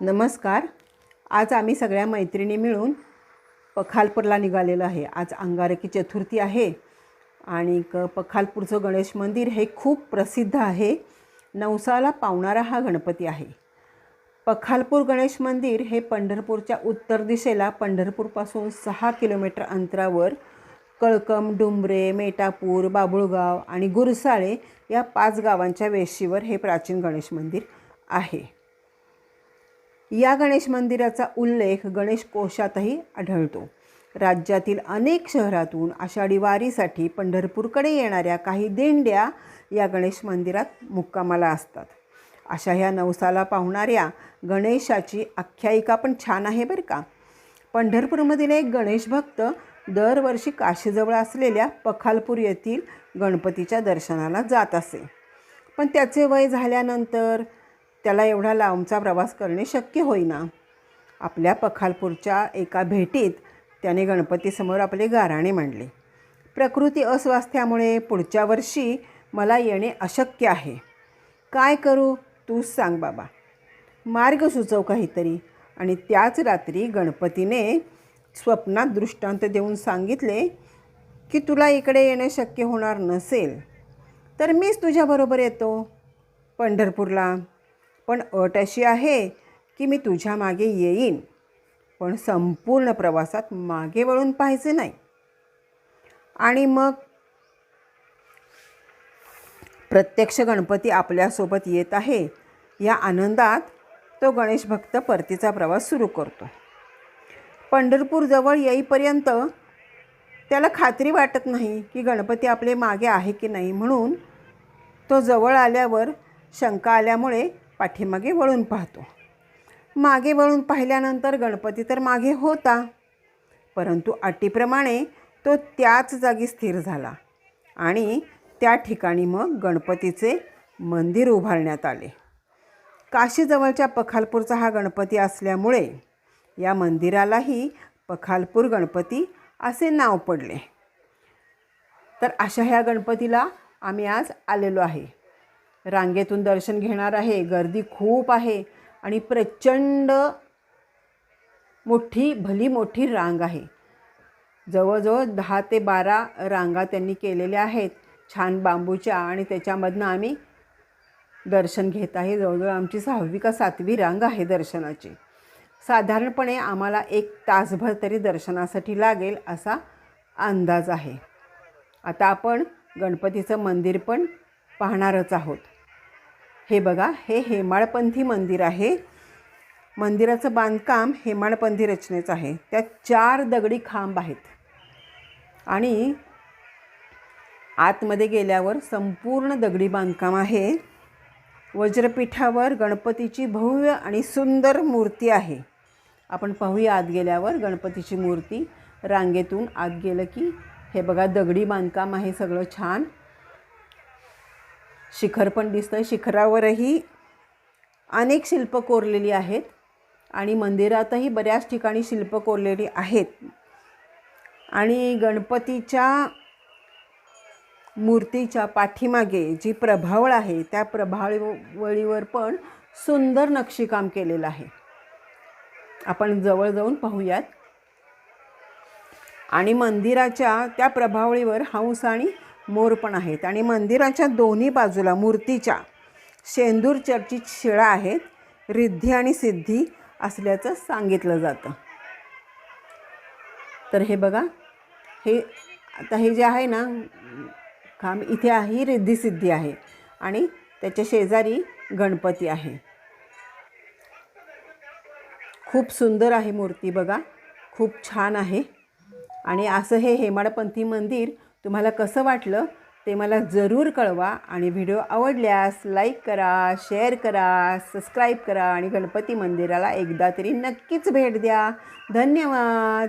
नमस्कार. आज आम्ही सगळ्या मैत्रिणी मिळून पखालपूरला निघालेलो आहे. आज अंगारकी चतुर्थी आहे आणि पखालपूरचं गणेश मंदिर हे खूप प्रसिद्ध आहे. नवसाला पावणारा हा गणपती आहे. पखालपूर गणेश मंदिर हे पंढरपूरच्या उत्तर दिशेला पंढरपूरपासून सहा किलोमीटर अंतरावर कळकम डुंबरे मेटापूर बाबुळगाव आणि गुरसाळे या पाच गावांच्या वेशीवर हे प्राचीन गणेश मंदिर आहे. या गणेश मंदिराचा उल्लेख गणेश कोशातही आढळतो. राज्यातील अनेक शहरातून आषाढी वारीसाठी पंढरपूरकडे येणाऱ्या काही दिंड्या या गणेश मंदिरात मुक्कामाला असतात. अशा ह्या नवसाला पाहणाऱ्या गणेशाची आख्यायिका पण छान आहे बरं का. पंढरपूरमधील एक गणेश भक्त दरवर्षी काशीजवळ असलेल्या पखालपूर येथील गणपतीच्या दर्शनाला जात असे. पण त्याचे वय झाल्यानंतर त्याला एवढा लांबचा प्रवास करणे शक्य होईना. आपल्या पखालपूरच्या एका भेटीत त्याने गणपतीसमोर आपले गाराणे मांडले. प्रकृती अस्वास्थ्यामुळे पुढच्या वर्षी मला येणे अशक्य आहे. काय करू? तूच सांग बाबा. मार्ग सुचव काहीतरी. आणि त्याच रात्री गणपतीने स्वप्नात दृष्टांत देऊन सांगितले की तुला इकडे येणे शक्य होणार नसेल. तर मीच तुझ्याबरोबर येतो. पंढरपूरला. पण अट अशी आहे की मी तुझ्या मागे येईन. पण संपूर्ण प्रवासात मागे वळून पाहायचे नाही. आणि मग प्रत्यक्ष गणपती आपल्यासोबत येत आहे. या आनंदात तो गणेश भक्त परतीचा प्रवास सुरू करतो. पंढरपूरजवळ येईपर्यंत त्याला खात्री वाटत नाही की गणपती आपले मागे आहे की नाही म्हणून तो जवळ आल्यावर शंका आल्यामुळे पाठीमागे वळून पाहतो. मागे वळून पाहिल्यानंतर गणपती तर मागे होता परंतु अटीप्रमाणे तो त्याच जागी स्थिर झाला आणि त्या ठिकाणी मग गणपतीचे मंदिर उभारण्यात आले. काशीजवळच्या पखालपूरचा हा गणपती असल्यामुळे या मंदिरालाही पखालपूर गणपती असे नाव पडले. तर अशा ह्या गणपतीला आम्ही आज आलेलो आहे. रांगेतून दर्शन घेणार आहे. गर्दी खूप आहे आणि प्रचंड मोठी भली मोठी रांग आहे. जवळजवळ दहा ते बारा रांगा त्यांनी केलेल्या आहेत. छान बांबूच्या आणि त्याच्यामधनं आम्ही दर्शन घेत आहे. जवळजवळ आमची सहावी का सातवी रांग आहे दर्शनाची. साधारणपणे आम्हाला एक तासभर तरी दर्शनासाठी लागेल असा अंदाज आहे. आता आपण गणपतीचं मंदिर पण पाहणारच आहोत. हे बघा हे हेमाळपंथी मंदिर आहे. मंदिराचं बांधकाम हेमाळपंथी रचनेचं आहे. त्यात चार दगडी खांब आहेत. आणि आतमध्ये गेल्यावर संपूर्ण दगडी बांधकाम आहे. वज्रपीठावर गणपतीची भव्य आणि सुंदर मूर्ती आहे. आपण पाहूया आत गेल्यावर गणपतीची मूर्ती. रांगेतून आत गेलं की हे बघा दगडी बांधकाम आहे सगळं छान. शिखर पण दिसतं शिखरावरही अनेक शिल्प कोरलेली आहेत आणि मंदिरातही बऱ्याच ठिकाणी शिल्प कोरलेली आहेत. आणि गणपतीच्या मूर्तीच्या पाठीमागे जी प्रभावळ आहे त्या प्रभावळीवर पण सुंदर नक्षीकाम केलेलं आहे. आपण जवळ जाऊन पाहूयात. आणि मंदिराच्या त्या प्रभावळीवर हंस आणि मोर पण आहेत. आणि मंदिराच्या दोन्ही बाजूला मूर्तीच्या शेंदूर चर्चित शिळा आहेत. रिद्धी आणि सिद्धी असल्याचं सांगितलं जातं. तर हे बघा हे आता हे जे आहे ना खांब इथे ही रिद्धी सिद्धी आहे. आणि त्याच्या शेजारी गणपती आहे. खूप सुंदर आहे मूर्ती बघा. खूप छान आहे. आणि असं हे हेमाडपंथी मंदिर तुम्हाला कसं वाटलं ते मला जरूर कळवा आणि व्हिडिओ आवडल्यास लाईक करा शेअर करा सबस्क्राईब करा आणि गणपती मंदिराला एकदा तरी नक्कीच भेट द्या. धन्यवाद.